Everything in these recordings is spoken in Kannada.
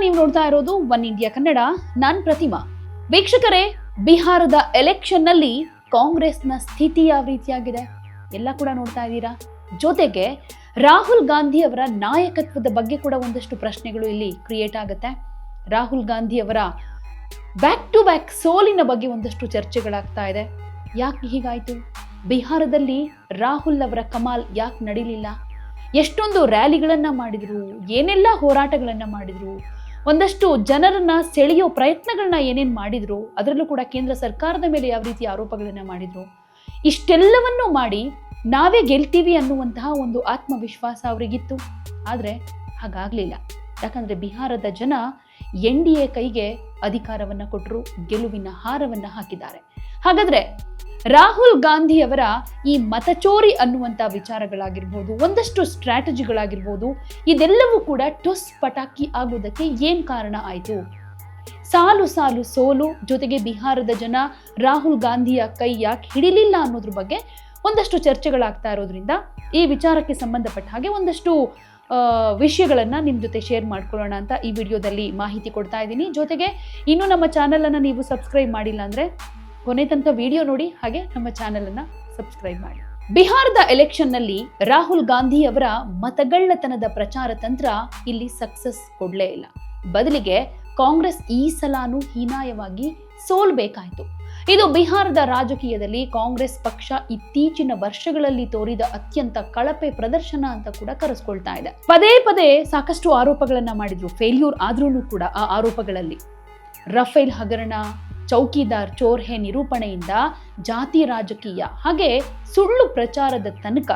ನೀವು ನೋಡ್ತಾ ಇರೋದು ಒನ್ ಇಂಡಿಯಾ ಕನ್ನಡ. ನಾನ್ ಪ್ರತಿಮಾ. ವೀಕ್ಷಕರೇ, ಬಿಹಾರದ ಎಲೆಕ್ಷನ್ನಲ್ಲಿ ಕಾಂಗ್ರೆಸ್ನ ಸ್ಥಿತಿ ಯಾವ ರೀತಿಯಾಗಿದೆ? ಎಲ್ಲ ಕೂಡ ನೋಡ್ತಾ ಇದ್ದೀರಾ? ಜೊತೆಗೆ, ರಾಹುಲ್ ಗಾಂಧಿ ಅವರ ನಾಯಕತ್ವದ ಬಗ್ಗೆ ಕೂಡ ಒಂದಷ್ಟು ಪ್ರಶ್ನೆಗಳು ಇಲ್ಲಿ ಕ್ರಿಯೇಟ್ ಆಗುತ್ತೆ. ರಾಹುಲ್ ಗಾಂಧಿ ಅವರ ಬ್ಯಾಕ್ ಟು ಬ್ಯಾಕ್ ಸೋಲಿನ ಬಗ್ಗೆ ಒಂದಷ್ಟು ಚರ್ಚೆಗಳಾಗ್ತಾ ಇದೆ. ಯಾಕೆ ಹೀಗಾಯ್ತು? ಬಿಹಾರದಲ್ಲಿ ರಾಹುಲ್ ಅವರ ಕಮಾಲ್ ಯಾಕೆ ನಡೀಲಿಲ್ಲ? ಎಷ್ಟೊಂದು ರ್ಯಾಲಿಗಳನ್ನ ಮಾಡಿದ್ರು, ಏನೆಲ್ಲ ಹೋರಾಟಗಳನ್ನ ಮಾಡಿದ್ರು ಒಂದಷ್ಟು ಜನರನ್ನ ಸೆಳೆಯೋ ಪ್ರಯತ್ನಗಳನ್ನ ಏನೇನು ಮಾಡಿದ್ರು, ಅದರಲ್ಲೂ ಕೂಡ ಕೇಂದ್ರ ಸರ್ಕಾರದ ಮೇಲೆ ಯಾವ ರೀತಿ ಆರೋಪಗಳನ್ನ ಮಾಡಿದ್ರು, ಇಷ್ಟೆಲ್ಲವನ್ನೂ ಮಾಡಿ ನಾವೇ ಗೆಲ್ತೀವಿ ಅನ್ನುವಂತಹ ಒಂದು ಆತ್ಮವಿಶ್ವಾಸ ಅವರಿಗಿತ್ತು. ಆದರೆ ಹಾಗಾಗಲಿಲ್ಲ. ಯಾಕಂದರೆ ಬಿಹಾರದ ಜನ ಎನ್ ಡಿ ಎ ಕೈಗೆ ಅಧಿಕಾರವನ್ನು ಕೊಟ್ಟರು ಗೆಲುವಿನ ಹಾರವನ್ನು ಹಾಕಿದ್ದಾರೆ. ಹಾಗಾದ್ರೆ ರಾಹುಲ್ ಗಾಂಧಿ ಅವರ ಈ ಮತಚೋರಿ ಅನ್ನುವಂಥ ವಿಚಾರಗಳಾಗಿರ್ಬೋದು, ಒಂದಷ್ಟು ಸ್ಟ್ರಾಟಜಿಗಳಾಗಿರ್ಬೋದು, ಇದೆಲ್ಲವೂ ಕೂಡ ಟೊಸ್ ಪಟಾಕಿ ಆಗೋದಕ್ಕೆ ಏನು ಕಾರಣ ಆಯಿತು? ಸಾಲು ಸಾಲು ಸೋಲು ಜೊತೆಗೆ ಬಿಹಾರದ ಜನ ರಾಹುಲ್ ಗಾಂಧಿಯ ಕೈ ಯಾಕೆ ಹಿಡಿಲಿಲ್ಲ ಅನ್ನೋದ್ರ ಬಗ್ಗೆ ಒಂದಷ್ಟು ಚರ್ಚೆಗಳಾಗ್ತಾ ಇರೋದ್ರಿಂದ ಈ ವಿಚಾರಕ್ಕೆ ಸಂಬಂಧಪಟ್ಟ ಹಾಗೆ ಒಂದಷ್ಟು ವಿಷಯಗಳನ್ನ ನಿಮ್ಮ ಜೊತೆ ಶೇರ್ ಮಾಡ್ಕೊಳ್ಳೋಣ ಅಂತ ಈ ವಿಡಿಯೋದಲ್ಲಿ ಮಾಹಿತಿ ಕೊಡ್ತಾ ಇದ್ದೀನಿ. ಜೊತೆಗೆ ಇನ್ನೂ ನಮ್ಮ ಚಾನಲನ್ನು ನೀವು ಸಬ್ಸ್ಕ್ರೈಬ್ ಮಾಡಿಲ್ಲ ಅಂದ್ರೆ ಕೊನೆ ತನಕ ವಿಡಿಯೋ ನೋಡಿ, ಹಾಗೆ ನಮ್ಮ ಚಾನೆಲ್ ಅನ್ನ ಸಬ್ಸ್ಕ್ರೈಬ್ ಮಾಡಿ. ಬಿಹಾರದ ಎಲೆಕ್ಷನ್ನಲ್ಲಿ ರಾಹುಲ್ ಗಾಂಧಿ ಅವರ ಮತಗಳ್ಳತನದ ಪ್ರಚಾರ ತಂತ್ರ ಇಲ್ಲಿ ಸಕ್ಸಸ್ ಕೊಡ್ಲೇ ಇಲ್ಲ. ಬದಲಿಗೆ ಕಾಂಗ್ರೆಸ್ ಈ ಸಲಾನು ಹೀನಾಯವಾಗಿ ಸೋಲ್ಬೇಕಾಯಿತು. ಇದು ಬಿಹಾರದ ರಾಜಕೀಯದಲ್ಲಿ ಕಾಂಗ್ರೆಸ್ ಪಕ್ಷ ಇತ್ತೀಚಿನ ವರ್ಷಗಳಲ್ಲಿ ತೋರಿದ ಅತ್ಯಂತ ಕಳಪೆ ಪ್ರದರ್ಶನ ಅಂತ ಕೂಡ ಕರೆಸ್ಕೊಳ್ತಾ ಇದೆ. ಪದೇ ಪದೇ ಸಾಕಷ್ಟು ಆರೋಪಗಳನ್ನ ಮಾಡಿದ್ರು. ಫೇಲ್ಯೂರ್ ಆದ್ರೂ ಕೂಡ ಆ ಆರೋಪಗಳಲ್ಲಿ. ರಫೇಲ್ ಹಗರಣ ಚೌಕಿದಾರ್ ಚೋರ್ಹೆ ನಿರೂಪಣೆಯಿಂದ ಜಾತಿ ರಾಜಕೀಯ, ಹಾಗೆ ಸುಳ್ಳು ಪ್ರಚಾರದ ತನಕ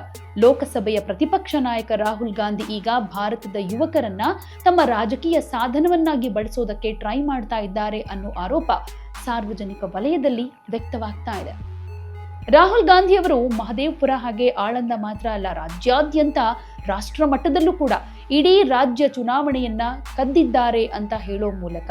ಲೋಕಸಭೆಯ ಪ್ರತಿಪಕ್ಷ ನಾಯಕ ರಾಹುಲ್ ಗಾಂಧಿ ಈಗ ಭಾರತದ ಯುವಕರನ್ನ ತಮ್ಮ ರಾಜಕೀಯ ಸಾಧನವನ್ನಾಗಿ ಬಳಸೋದಕ್ಕೆ ಟ್ರೈ ಮಾಡ್ತಾ ಇದ್ದಾರೆ ಅನ್ನೋ ಆರೋಪ ಸಾರ್ವಜನಿಕ ವಲಯದಲ್ಲಿ ವ್ಯಕ್ತವಾಗ್ತಾ ಇದೆ. ರಾಹುಲ್ ಗಾಂಧಿ ಅವರು ಮಹದೇವ್ಪುರ ಹಾಗೆ ಆಳಂದ ಮಾತ್ರ ಅಲ್ಲ, ರಾಜ್ಯಾದ್ಯಂತ ರಾಷ್ಟ್ರ ಮಟ್ಟದಲ್ಲೂ ಕೂಡ ಇಡೀ ರಾಜ್ಯ ಚುನಾವಣೆಯನ್ನ ಕದ್ದಿದ್ದಾರೆ ಅಂತ ಹೇಳೋ ಮೂಲಕ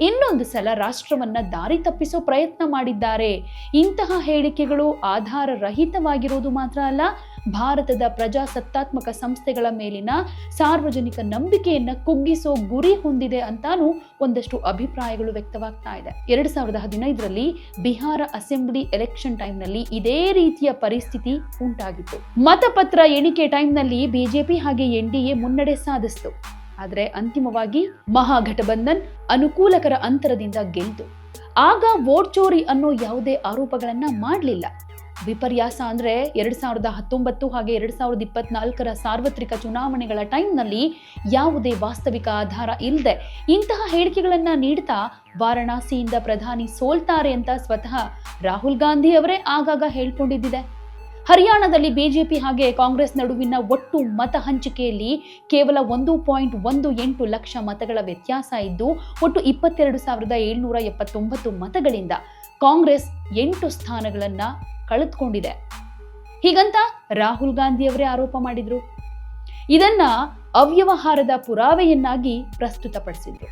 ಇನ್ನೊಂದು ಸಲ ರಾಷ್ಟ್ರವನ್ನ ದಾರಿ ತಪ್ಪಿಸೋ ಪ್ರಯತ್ನ ಮಾಡಿದ್ದಾರೆ. ಇಂತಹ ಹೇಳಿಕೆಗಳು ಆಧಾರ ರಹಿತವಾಗಿರೋದು ಮಾತ್ರ ಅಲ್ಲ, ಭಾರತದ ಪ್ರಜಾಸತ್ತಾತ್ಮಕ ಸಂಸ್ಥೆಗಳ ಮೇಲಿನ ಸಾರ್ವಜನಿಕ ನಂಬಿಕೆಯನ್ನ ಕುಗ್ಗಿಸೋ ಗುರಿ ಹೊಂದಿದೆ ಅಂತಾನೂ ಒಂದಷ್ಟು ಅಭಿಪ್ರಾಯಗಳು ವ್ಯಕ್ತವಾಗ್ತಾ ಇದೆ. ಎರಡ್ ಸಾವಿರದ ಹದಿನೈದರಲ್ಲಿ ಬಿಹಾರ ಅಸೆಂಬ್ಲಿ ಎಲೆಕ್ಷನ್ ಟೈಮ್ನಲ್ಲಿ ಇದೇ ರೀತಿಯ ಪರಿಸ್ಥಿತಿ ಉಂಟಾಗಿತ್ತು. ಮತಪತ್ರ ಎಣಿಕೆ ಟೈಮ್ನಲ್ಲಿ ಬಿಜೆಪಿ ಹಾಗೆ ಎನ್ ಮುನ್ನಡೆ ಸಾಧಿಸಿತು. ಆದರೆ ಅಂತಿಮವಾಗಿ ಮಹಾಘಟಬಂಧನ್ ಅನುಕೂಲಕರ ಅಂತರದಿಂದ ಗೆಲ್ತು. ಆಗ ವೋಟ್ ಚೋರಿ ಅನ್ನೋ ಯಾವುದೇ ಆರೋಪಗಳನ್ನ ಮಾಡಲಿಲ್ಲ. ವಿಪರ್ಯಾಸ ಅಂದ್ರೆ ಎರಡ್ ಸಾವಿರದ ಹತ್ತೊಂಬತ್ತು ಹಾಗೆ ಎರಡ್ ಸಾವಿರದ ಇಪ್ಪತ್ನಾಲ್ಕರ ಸಾರ್ವತ್ರಿಕ ಚುನಾವಣೆಗಳ ಟೈಮ್ನಲ್ಲಿ ಯಾವುದೇ ವಾಸ್ತವಿಕ ಆಧಾರ ಇಲ್ಲದೆ ಇಂತಹ ಹೇಳಿಕೆಗಳನ್ನ ನೀಡ್ತಾ ವಾರಣಾಸಿಯಿಂದ ಪ್ರಧಾನಿ ಸೋಲ್ತಾರೆ ಅಂತ ಸ್ವತಃ ರಾಹುಲ್ ಗಾಂಧಿ ಅವರೇ ಆಗಾಗ ಹೇಳ್ಕೊಂಡಿದ್ದಿದೆ. ಹರಿಯಾಣದಲ್ಲಿ ಬಿಜೆಪಿ ಹಾಗೆ ಕಾಂಗ್ರೆಸ್ ನಡುವಿನ ಒಟ್ಟು ಮತ ಹಂಚಿಕೆಯಲ್ಲಿ ಕೇವಲ ಒಂದು ಪಾಯಿಂಟ್ ಒಂದು ಎಂಟು ಲಕ್ಷ ಮತಗಳ ವ್ಯತ್ಯಾಸ ಇದ್ದು, ಒಟ್ಟು ಇಪ್ಪತ್ತೆರಡು ಸಾವಿರದ ಏಳ್ನೂರ ಎಪ್ಪತ್ತೊಂಬತ್ತು ಮತಗಳಿಂದ ಕಾಂಗ್ರೆಸ್ ಎಂಟು ಸ್ಥಾನಗಳನ್ನು ಕಳೆದುಕೊಂಡಿದೆ. ಹೀಗಂತ ರಾಹುಲ್ ಗಾಂಧಿ ಅವರೇ ಆರೋಪ ಮಾಡಿದ್ರು. ಇದನ್ನ ಅವ್ಯವಹಾರದ ಪುರಾವೆಯನ್ನಾಗಿ ಪ್ರಸ್ತುತಪಡಿಸಿದ್ರು.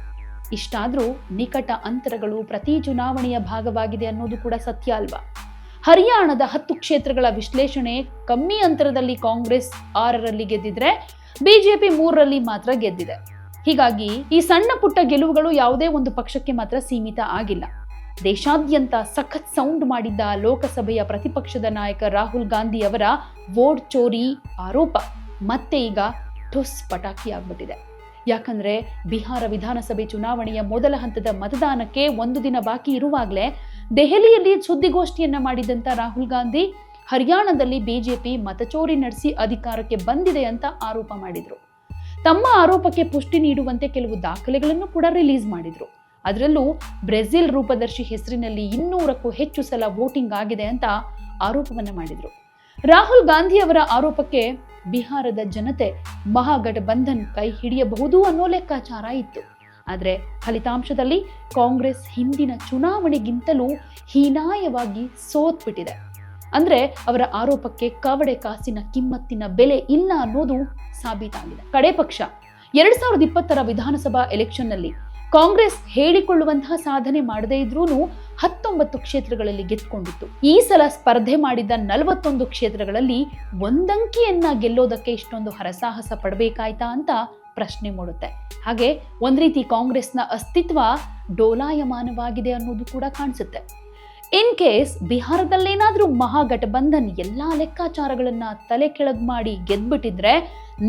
ಇಷ್ಟಾದರೂ ನಿಕಟ ಅಂತರಗಳು ಪ್ರತಿ ಚುನಾವಣೆಯ ಭಾಗವಾಗಿದೆ ಅನ್ನೋದು ಕೂಡ ಸತ್ಯ ಅಲ್ವಾ? ಹರಿಯಾಣದ ಹತ್ತು ಕ್ಷೇತ್ರಗಳ ವಿಶ್ಲೇಷಣೆ ಕಮ್ಮಿ ಅಂತರದಲ್ಲಿ ಕಾಂಗ್ರೆಸ್ ಆರರಲ್ಲಿ ಗೆದ್ದಿದ್ರೆ ಬಿಜೆಪಿ ಮೂರರಲ್ಲಿ ಮಾತ್ರ ಗೆದ್ದಿದೆ. ಹೀಗಾಗಿ ಈ ಸಣ್ಣ ಪುಟ್ಟ ಗೆಲುವುಗಳು ಯಾವುದೇ ಒಂದು ಪಕ್ಷಕ್ಕೆ ಮಾತ್ರ ಸೀಮಿತ ಆಗಿಲ್ಲ. ದೇಶಾದ್ಯಂತ ಸಖತ್ ಸೌಂಡ್ ಮಾಡಿದ್ದ ಲೋಕಸಭೆಯ ಪ್ರತಿಪಕ್ಷದ ನಾಯಕ ರಾಹುಲ್ ಗಾಂಧಿ ಅವರ ವೋಟ್ ಚೋರಿ ಆರೋಪ ಮತ್ತೆ ಈಗ ಠುಸ್ ಪಟಾಕಿ ಆಗ್ಬಿಟ್ಟಿದೆ ಯಾಕಂದ್ರೆ ಬಿಹಾರ ವಿಧಾನಸಭೆ ಚುನಾವಣೆಯ ಮೊದಲ ಹಂತದ ಮತದಾನಕ್ಕೆ ಒಂದು ದಿನ ಬಾಕಿ ಇರುವಾಗಲೇ ದೆಹಲಿಯಲ್ಲಿ ಸುದ್ದಿಗೋಷ್ಠಿಯನ್ನ ಮಾಡಿದಂತ ರಾಹುಲ್ ಗಾಂಧಿ ಹರಿಯಾಣದಲ್ಲಿ ಬಿಜೆಪಿ ಮತಚೋರಿ ನಡೆಸಿ ಅಧಿಕಾರಕ್ಕೆ ಬಂದಿದೆ ಅಂತ ಆರೋಪ ಮಾಡಿದ್ರು. ತಮ್ಮ ಆರೋಪಕ್ಕೆ ಪುಷ್ಟಿ ನೀಡುವಂತೆ ಕೆಲವು ದಾಖಲೆಗಳನ್ನು ಕೂಡ ರಿಲೀಸ್ ಮಾಡಿದ್ರು. ಅದರಲ್ಲೂ ಬ್ರೆಜಿಲ್ ರೂಪದರ್ಶಿ ಹೆಸರಿನಲ್ಲಿ ಇನ್ನೂರಕ್ಕೂ ಹೆಚ್ಚು ಸಲ ವೋಟಿಂಗ್ ಆಗಿದೆ ಅಂತ ಆರೋಪವನ್ನು ಮಾಡಿದ್ರು. ರಾಹುಲ್ ಗಾಂಧಿ ಅವರ ಆರೋಪಕ್ಕೆ ಬಿಹಾರದ ಜನತೆ ಮಹಾಗಠಬಂಧನ್ ಕೈ ಹಿಡಿಯಬಹುದು ಅನ್ನೋ ಲೆಕ್ಕಾಚಾರ ಇತ್ತು. ಆದರೆ ಫಲಿತಾಂಶದಲ್ಲಿ ಕಾಂಗ್ರೆಸ್ ಹಿಂದಿನ ಚುನಾವಣೆಗಿಂತಲೂ ಹೀನಾಯವಾಗಿ ಸೋತ್ಬಿಟ್ಟಿದೆ. ಅಂದ್ರೆ ಅವರ ಆರೋಪಕ್ಕೆ ಕವಡೆ ಕಾಸಿನ ಕಿಮ್ಮತ್ತಿನ ಬೆಲೆ ಇಲ್ಲ ಅನ್ನೋದು ಸಾಬೀತಾಗಿದೆ. ಕಡೆ ಪಕ್ಷ, ಎರಡ್ ಸಾವಿರದ ಇಪ್ಪತ್ತರ ವಿಧಾನಸಭಾ ಎಲೆಕ್ಷನ್ನಲ್ಲಿ ಕಾಂಗ್ರೆಸ್ ಹೇಳಿಕೊಳ್ಳುವಂತಹ ಸಾಧನೆ ಮಾಡದೇ ಇದ್ರೂ ಹತ್ತೊಂಬತ್ತು ಕ್ಷೇತ್ರಗಳಲ್ಲಿ ಗೆದ್ಕೊಂಡಿತ್ತು ಈ ಸಲ ಸ್ಪರ್ಧೆ ಮಾಡಿದ್ದ ನಲವತ್ತೊಂದು ಕ್ಷೇತ್ರಗಳಲ್ಲಿ ಒಂದಂಕಿಯನ್ನ ಗೆಲ್ಲೋದಕ್ಕೆ ಇಷ್ಟೊಂದು ಹರಸಾಹಸ ಪಡಬೇಕಾಯ್ತಾ ಅಂತ ಪ್ರಶ್ನೆ ಮೂಡುತ್ತೆ. ಹಾಗೆ ಒಂದ್ ರೀತಿ ಕಾಂಗ್ರೆಸ್ನ ಅಸ್ತಿತ್ವ ಡೋಲಾಯಮಾನವಾಗಿದೆ ಅನ್ನೋದು ಕೂಡ ಕಾಣಿಸುತ್ತೆ. ಇನ್ ಕೇಸ್ ಬಿಹಾರದಲ್ಲೇನಾದರೂ ಮಹಾಗಠಬಂಧನ್ ಎಲ್ಲಾ ಲೆಕ್ಕಾಚಾರಗಳನ್ನ ತಲೆ ಕೆಳಗ್ ಮಾಡಿ ಗೆದ್ಬಿಟ್ಟಿದ್ರೆ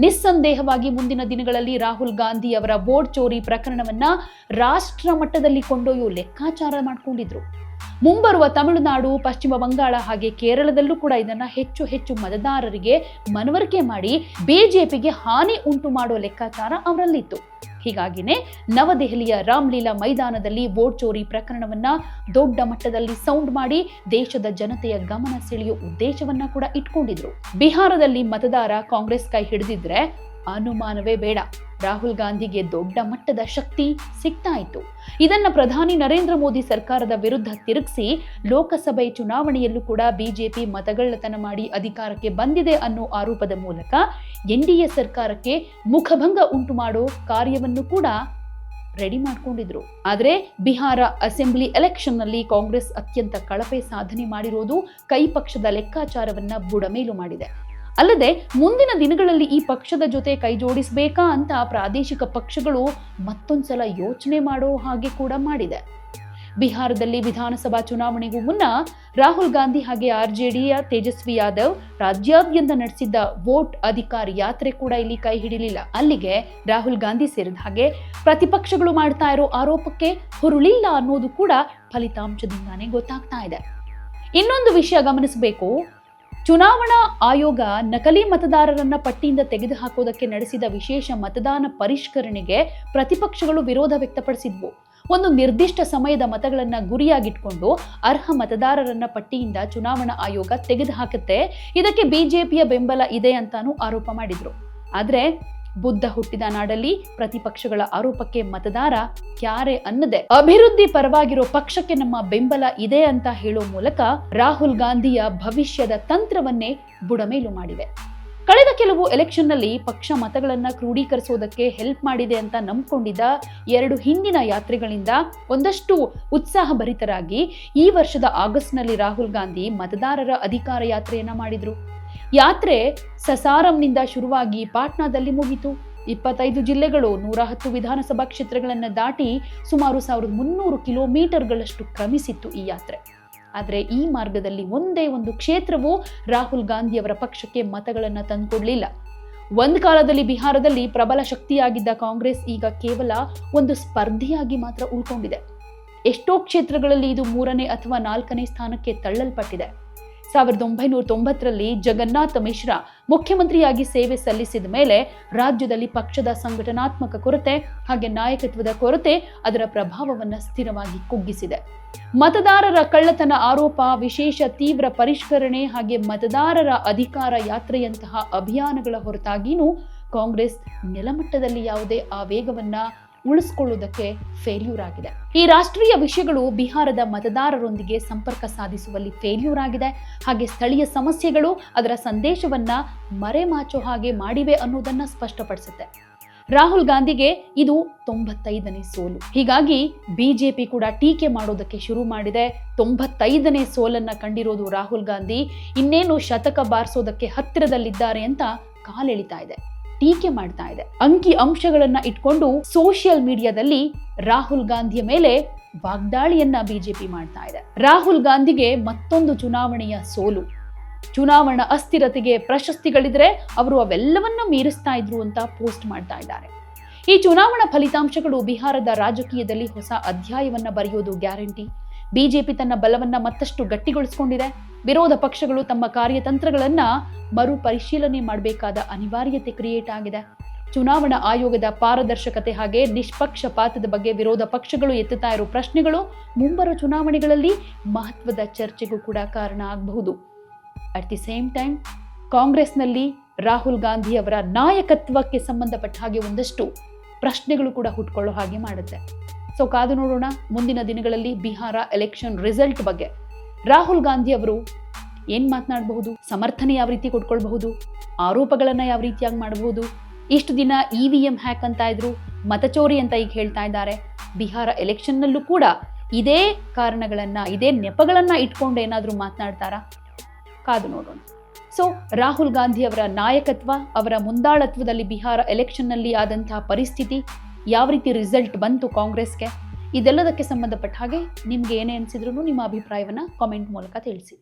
ನಿಸ್ಸಂದೇಹವಾಗಿ ಮುಂದಿನ ದಿನಗಳಲ್ಲಿ ರಾಹುಲ್ ಗಾಂಧಿ ಅವರ ಬೋರ್ಡ್ ಚೋರಿ ಪ್ರಕರಣವನ್ನ ರಾಷ್ಟ್ರ ಮಟ್ಟದಲ್ಲಿ ಕೊಂಡೊಯ್ಯೋ ಲೆಕ್ಕಾಚಾರ ಮಾಡ್ಕೊಂಡಿದ್ರು. ಮುಂಬರುವ ತಮಿಳುನಾಡು, ಪಶ್ಚಿಮ ಬಂಗಾಳ ಹಾಗೆ ಕೇರಳದಲ್ಲೂ ಕೂಡ ಇದನ್ನ ಹೆಚ್ಚು ಹೆಚ್ಚು ಮತದಾರರಿಗೆ ಮನವರಿಕೆ ಮಾಡಿ ಬಿಜೆಪಿಗೆ ಹಾನಿ ಉಂಟು ಮಾಡೋ ಲೆಕ್ಕಾಚಾರ ಅವರಲ್ಲಿತ್ತು. ಹೀಗಾಗಿನೇ ನವದೆಹಲಿಯ ರಾಮ್ಲೀಲಾ ಮೈದಾನದಲ್ಲಿ ವೋಟ್ ಚೋರಿ ಪ್ರಕರಣವನ್ನ ದೊಡ್ಡ ಮಟ್ಟದಲ್ಲಿ ಸೌಂಡ್ ಮಾಡಿ ದೇಶದ ಜನತೆಯ ಗಮನ ಸೆಳೆಯುವ ಉದ್ದೇಶವನ್ನ ಕೂಡ ಇಟ್ಕೊಂಡಿದ್ರು. ಬಿಹಾರದಲ್ಲಿ ಮತದಾರ ಕಾಂಗ್ರೆಸ್ ಕೈ ಹಿಡಿದಿದ್ರೆ ಅನುಮಾನವೇ ಬೇಡ. ರಾಹುಲ್ ಗಾಂಧಿಗೆ ದೊಡ್ಡ ಮಟ್ಟದ ಶಕ್ತಿ ಸಿಗ್ತಾ ಇತ್ತು ಇದನ್ನ ಪ್ರಧಾನಿ ನರೇಂದ್ರ ಮೋದಿ ಸರ್ಕಾರದ ವಿರುದ್ಧ ತಿರುಗಿಸಿ ಲೋಕಸಭೆ ಚುನಾವಣೆಯಲ್ಲೂ ಕೂಡ ಬಿಜೆಪಿ ಮತಗಳ್ಳತನ ಮಾಡಿ ಅಧಿಕಾರಕ್ಕೆ ಬಂದಿದೆ ಅನ್ನೋ ಆರೋಪದ ಮೂಲಕ ಎನ್ಡಿಎ ಸರ್ಕಾರಕ್ಕೆ ಮುಖಭಂಗ ಉಂಟು ಮಾಡೋ ಕಾರ್ಯವನ್ನು ಕೂಡ ರೆಡಿ ಮಾಡ್ಕೊಂಡಿದ್ರು. ಆದರೆ ಬಿಹಾರ ಅಸೆಂಬ್ಲಿ ಎಲೆಕ್ಷನ್ನಲ್ಲಿ ಕಾಂಗ್ರೆಸ್ ಅತ್ಯಂತ ಕಳಪೆ ಸಾಧನೆ ಮಾಡಿರೋದು ಕೈ ಪಕ್ಷದ ಲೆಕ್ಕಾಚಾರವನ್ನ ಬುಡಮೇಲು ಮಾಡಿದೆ. ಅಲ್ಲದೆ ಮುಂದಿನ ದಿನಗಳಲ್ಲಿ ಈ ಪಕ್ಷದ ಜೊತೆ ಕೈ ಜೋಡಿಸಬೇಕಾ ಅಂತ ಪ್ರಾದೇಶಿಕ ಪಕ್ಷಗಳು ಮತ್ತೊಂದ್ಸಲ ಯೋಚನೆ ಮಾಡೋ ಹಾಗೆ ಕೂಡ ಮಾಡಿದೆ. ಬಿಹಾರದಲ್ಲಿ ವಿಧಾನಸಭಾ ಚುನಾವಣೆಗೂ ಮುನ್ನ ರಾಹುಲ್ ಗಾಂಧಿ ಹಾಗೆ ಆರ್ಜೆಡಿಯ ತೇಜಸ್ವಿ ಯಾದವ್ ರಾಜ್ಯಾದ್ಯಂತ ನಡೆಸಿದ್ದ ವೋಟ್ ಅಧಿಕಾರ ಯಾತ್ರೆ ಕೂಡ ಇಲ್ಲಿ ಕೈ ಹಿಡಿಲಿಲ್ಲ. ಅಲ್ಲಿಗೆ ರಾಹುಲ್ ಗಾಂಧಿ ಸೇರಿದ ಹಾಗೆ ಪ್ರತಿಪಕ್ಷಗಳು ಮಾಡ್ತಾ ಇರೋ ಆರೋಪಕ್ಕೆ ಹುರುಳಿಲ್ಲ ಅನ್ನೋದು ಕೂಡ ಫಲಿತಾಂಶದಿಂದಾನೇ ಗೊತ್ತಾಗ್ತಾ ಇದೆ. ಇನ್ನೊಂದು ವಿಷಯ ಗಮನಿಸಬೇಕು. ಚುನಾವಣಾ ಆಯೋಗ ನಕಲಿ ಮತದಾರರನ್ನ ಪಟ್ಟಿಯಿಂದ ತೆಗೆದುಹಾಕೋದಕ್ಕೆ ನಡೆಸಿದ ವಿಶೇಷ ಮತದಾನ ಪರಿಷ್ಕರಣೆಗೆ ಪ್ರತಿಪಕ್ಷಗಳು ವಿರೋಧ ವ್ಯಕ್ತಪಡಿಸಿದ್ವು. ಒಂದು ನಿರ್ದಿಷ್ಟ ಸಮಯದ ಮತಗಳನ್ನ ಗುರಿಯಾಗಿಟ್ಕೊಂಡು ಅರ್ಹ ಮತದಾರರನ್ನ ಪಟ್ಟಿಯಿಂದ ಚುನಾವಣಾ ಆಯೋಗ ತೆಗೆದುಹಾಕುತ್ತೆ. ಇದಕ್ಕೆ ಬಿಜೆಪಿಯ ಬೆಂಬಲ ಇದೆ ಅಂತಾನೂ ಆರೋಪ ಮಾಡಿದ್ರು. ಆದ್ರೆ ಬುದ್ಧ ಹುಟ್ಟಿದ ನಾಡಲ್ಲಿ ಪ್ರತಿಪಕ್ಷಗಳ ಆರೋಪಕ್ಕೆ ಮತದಾರ ಕ್ಯಾರೆ ಅನ್ನದೆ. ಅಭಿವೃದ್ಧಿ ಪರವಾಗಿರೋ ಪಕ್ಷಕ್ಕೆ ನಮ್ಮ ಬೆಂಬಲ ಇದೆ ಅಂತ ಹೇಳೋ ಮೂಲಕ ರಾಹುಲ್ ಗಾಂಧಿಯ ಭವಿಷ್ಯದ ತಂತ್ರವನ್ನೇ ಬುಡಮೇಲು ಮಾಡಿವೆ. ಕಳೆದ ಕೆಲವು ಎಲೆಕ್ಷನ್ನಲ್ಲಿ ಪಕ್ಷ ಮತಗಳನ್ನ ಕ್ರೋಢೀಕರಿಸೋದಕ್ಕೆ ಹೆಲ್ಪ್ ಮಾಡಿದೆ ಅಂತ ನಂಬಿಕೊಂಡಿದ್ದ ಎರಡು ಹಿಂದಿನ ಯಾತ್ರೆಗಳಿಂದ ಒಂದಷ್ಟು ಉತ್ಸಾಹಭರಿತರಾಗಿ ಈ ವರ್ಷದ ಆಗಸ್ಟ್ನಲ್ಲಿ ರಾಹುಲ್ ಗಾಂಧಿ ಮತದಾರರ ಅಧಿಕಾರ ಯಾತ್ರೆಯನ್ನ ಮಾಡಿದ್ರು. ಯಾತ್ರೆ ಸಸಾರಂನಿಂದ ಶುರುವಾಗಿ ಪಾಟ್ನಾದಲ್ಲಿ ಮುಗಿತು. ಇಪ್ಪತ್ತೈದು ಜಿಲ್ಲೆಗಳು ನೂರ ಹತ್ತು ವಿಧಾನಸಭಾ ಕ್ಷೇತ್ರಗಳನ್ನು ದಾಟಿ ಸುಮಾರು ಸಾವಿರದ ಮುನ್ನೂರು ಕಿಲೋಮೀಟರ್ಗಳಷ್ಟು ಕ್ರಮಿಸಿತ್ತು ಈ ಯಾತ್ರೆ. ಆದರೆ ಈ ಮಾರ್ಗದಲ್ಲಿ ಒಂದೇ ಒಂದು ಕ್ಷೇತ್ರವೂ ರಾಹುಲ್ ಗಾಂಧಿಯವರ ಪಕ್ಷಕ್ಕೆ ಮತಗಳನ್ನು ತಂದುಕೊಡಲಿಲ್ಲ. ಒಂದು ಕಾಲದಲ್ಲಿ ಬಿಹಾರದಲ್ಲಿ ಪ್ರಬಲ ಶಕ್ತಿಯಾಗಿದ್ದ ಕಾಂಗ್ರೆಸ್ ಈಗ ಕೇವಲ ಒಂದು ಸ್ಪರ್ಧಿಯಾಗಿ ಮಾತ್ರ ಉಳ್ಕೊಂಡಿದೆ. ಎಷ್ಟೋ ಕ್ಷೇತ್ರಗಳಲ್ಲಿ ಇದು ಮೂರನೇ ಅಥವಾ ನಾಲ್ಕನೇ ಸ್ಥಾನಕ್ಕೆ ತಳ್ಳಲ್ಪಟ್ಟಿದೆ. ಸಾವಿರದ ಒಂಬೈನೂರ ತೊಂಬತ್ತರಲ್ಲಿ ಜಗನ್ನಾಥ ಮಿಶ್ರಾ ಮುಖ್ಯಮಂತ್ರಿಯಾಗಿ ಸೇವೆ ಸಲ್ಲಿಸಿದ ಮೇಲೆ ರಾಜ್ಯದಲ್ಲಿ ಪಕ್ಷದ ಸಂಘಟನಾತ್ಮಕ ಕೊರತೆ ಹಾಗೆ ನಾಯಕತ್ವದ ಕೊರತೆ ಅದರ ಪ್ರಭಾವವನ್ನು ಸ್ಥಿರವಾಗಿ ಕುಗ್ಗಿಸಿದೆ. ಮತದಾರರ ಕಳ್ಳತನ ಆರೋಪ, ವಿಶೇಷ ತೀವ್ರ ಪರಿಷ್ಕರಣೆ ಹಾಗೆ ಮತದಾರರ ಅಧಿಕಾರ ಯಾತ್ರೆಯಂತಹ ಅಭಿಯಾನಗಳ ಹೊರತಾಗಿಯೂ ಕಾಂಗ್ರೆಸ್ ನೆಲಮಟ್ಟದಲ್ಲಿ ಯಾವುದೇ ಆವೇಗವನ್ನ ಉಳಿಸ್ಕೊಳ್ಳುವುದಕ್ಕೆ ಫೇಲ್ಯೂರ್ ಆಗಿದೆ. ಈ ರಾಷ್ಟ್ರೀಯ ವಿಷಯಗಳು ಬಿಹಾರದ ಮತದಾರರೊಂದಿಗೆ ಸಂಪರ್ಕ ಸಾಧಿಸುವಲ್ಲಿ ಫೇಲ್ಯೂರ್ ಆಗಿದೆ. ಹಾಗೆ ಸ್ಥಳೀಯ ಸಮಸ್ಯೆಗಳು ಅದರ ಸಂದೇಶವನ್ನ ಮರೆಮಾಚೋ ಹಾಗೆ ಮಾಡಿವೆ ಅನ್ನೋದನ್ನ ಸ್ಪಷ್ಟಪಡಿಸುತ್ತೆ. ರಾಹುಲ್ ಗಾಂಧಿಗೆ ಇದು ತೊಂಬತ್ತೈದನೇ ಸೋಲು. ಹೀಗಾಗಿ ಬಿಜೆಪಿ ಕೂಡ ಟೀಕೆ ಮಾಡೋದಕ್ಕೆ ಶುರು ಮಾಡಿದೆ. ತೊಂಬತ್ತೈದನೇ ಸೋಲನ್ನ ಕಂಡಿರೋದು ರಾಹುಲ್ ಗಾಂಧಿ. ಇನ್ನೇನು ಶತಕ ಬಾರಿಸೋದಕ್ಕೆ ಹತ್ತಿರದಲ್ಲಿದ್ದಾರೆ ಅಂತ ಕಾಲೆಳಿತಾ ಇದೆ. ಟೀಕೆ ಮಾಡ್ತಾ ಇದೆ. ಅಂಕಿ ಅಂಶಗಳನ್ನ ಇಟ್ಕೊಂಡು ಸೋಷಿಯಲ್ ಮೀಡಿಯಾದಲ್ಲಿ ರಾಹುಲ್ ಗಾಂಧಿಯ ಮೇಲೆ ವಾಗ್ದಾಳಿಯನ್ನ ಬಿಜೆಪಿ ಮಾಡ್ತಾ ಇದೆ. ರಾಹುಲ್ ಗಾಂಧಿಗೆ ಮತ್ತೊಂದು ಚುನಾವಣೆಯ ಸೋಲು. ಚುನಾವಣಾ ಅಸ್ಥಿರತೆಗೆ ಪ್ರಶಸ್ತಿಗಳಿದ್ರೆ ಅವರು ಅವೆಲ್ಲವನ್ನ ಮೀರಿಸ್ತಾ ಇದ್ರು ಅಂತ ಪೋಸ್ಟ್ ಮಾಡ್ತಾ ಇದ್ದಾರೆ. ಈ ಚುನಾವಣಾ ಫಲಿತಾಂಶಗಳು ಬಿಹಾರದ ರಾಜಕೀಯದಲ್ಲಿ ಹೊಸ ಅಧ್ಯಾಯವನ್ನ ಬರೆಯೋದು ಗ್ಯಾರಂಟಿ. ಬಿಜೆಪಿ ತನ್ನ ಬಲವನ್ನ ಮತ್ತಷ್ಟು ಗಟ್ಟಿಗೊಳಿಸಿಕೊಂಡಿದೆ. ವಿರೋಧ ಪಕ್ಷಗಳು ತಮ್ಮ ಕಾರ್ಯತಂತ್ರಗಳನ್ನ ಮರುಪರಿಶೀಲನೆ ಮಾಡಬೇಕಾದ ಅನಿವಾರ್ಯತೆ ಕ್ರಿಯೇಟ್ ಆಗಿದೆ. ಚುನಾವಣಾ ಆಯೋಗದ ಪಾರದರ್ಶಕತೆ ಹಾಗೆ ನಿಷ್ಪಕ್ಷಪಾತದ ಬಗ್ಗೆ ವಿರೋಧ ಪಕ್ಷಗಳು ಎತ್ತುತ್ತಾ ಇರೋ ಪ್ರಶ್ನೆಗಳು ಮುಂಬರುವ ಚುನಾವಣೆಗಳಲ್ಲಿ ಮಹತ್ವದ ಚರ್ಚೆಗೂ ಕೂಡ ಕಾರಣ ಆಗಬಹುದು. ಅಟ್ ದಿ ಸೇಮ್ ಟೈಮ್ ಕಾಂಗ್ರೆಸ್ನಲ್ಲಿ ರಾಹುಲ್ ಗಾಂಧಿ ಅವರ ನಾಯಕತ್ವಕ್ಕೆ ಸಂಬಂಧಪಟ್ಟ ಹಾಗೆ ಒಂದಷ್ಟು ಪ್ರಶ್ನೆಗಳು ಕೂಡ ಹುಟ್ಕೊಳ್ಳೋ ಹಾಗೆ ಮಾಡುತ್ತೆ. ಸೊ ಕಾದು ನೋಡೋಣ, ಮುಂದಿನ ದಿನಗಳಲ್ಲಿ ಬಿಹಾರ ಎಲೆಕ್ಷನ್ ರಿಸಲ್ಟ್ ಬಗ್ಗೆ. ರಾಹುಲ್ ಗಾಂಧಿ ಅವರು ಏನ್ ಮಾತನಾಡಬಹುದು? ಸಮರ್ಥನೆ ಯಾವ ರೀತಿ ಕೊಟ್ಕೊಳ್ಬಹುದು? ಆರೋಪಗಳನ್ನ ಯಾವ ರೀತಿಯಾಗಿ ಮಾಡಬಹುದು? ಇಷ್ಟು ದಿನ ಇ ವಿ ಎಂ ಹ್ಯಾಕ್ ಅಂತ ಇದ್ರು ಮತಚೋರಿ ಅಂತ ಈಗ ಹೇಳ್ತಾ ಇದ್ದಾರೆ. ಬಿಹಾರ ಎಲೆಕ್ಷನ್ನಲ್ಲೂ ಕೂಡ ಇದೇ ಕಾರಣಗಳನ್ನ, ಇದೇ ನೆಪಗಳನ್ನ ಇಟ್ಕೊಂಡು ಏನಾದರೂ ಮಾತನಾಡ್ತಾರಾ? ಕಾದು ನೋಡೋಣ. ಸೊ ರಾಹುಲ್ ಗಾಂಧಿ ಅವರ ನಾಯಕತ್ವ, ಅವರ ಮುಂದಾಳತ್ವದಲ್ಲಿ ಬಿಹಾರ ಎಲೆಕ್ಷನ್ನಲ್ಲಿ ಆದಂತಹ ಪರಿಸ್ಥಿತಿ ಯಾವ ರೀತಿ ರಿಸಲ್ಟ್ ಬಂತು ಕಾಂಗ್ರೆಸ್ಗೆ? ಇದೆಲ್ಲದಕ್ಕೆ ಸಂಬಂಧಪಟ್ಟ ಹಾಗೆ ನಿಮ್ಗೆ ಏನೇ ಅನಿಸಿದ್ರು ನಿಮ್ಮ ಅಭಿಪ್ರಾಯವನ್ನು ಕಾಮೆಂಟ್ ಮೂಲಕ ತಿಳಿಸಿ.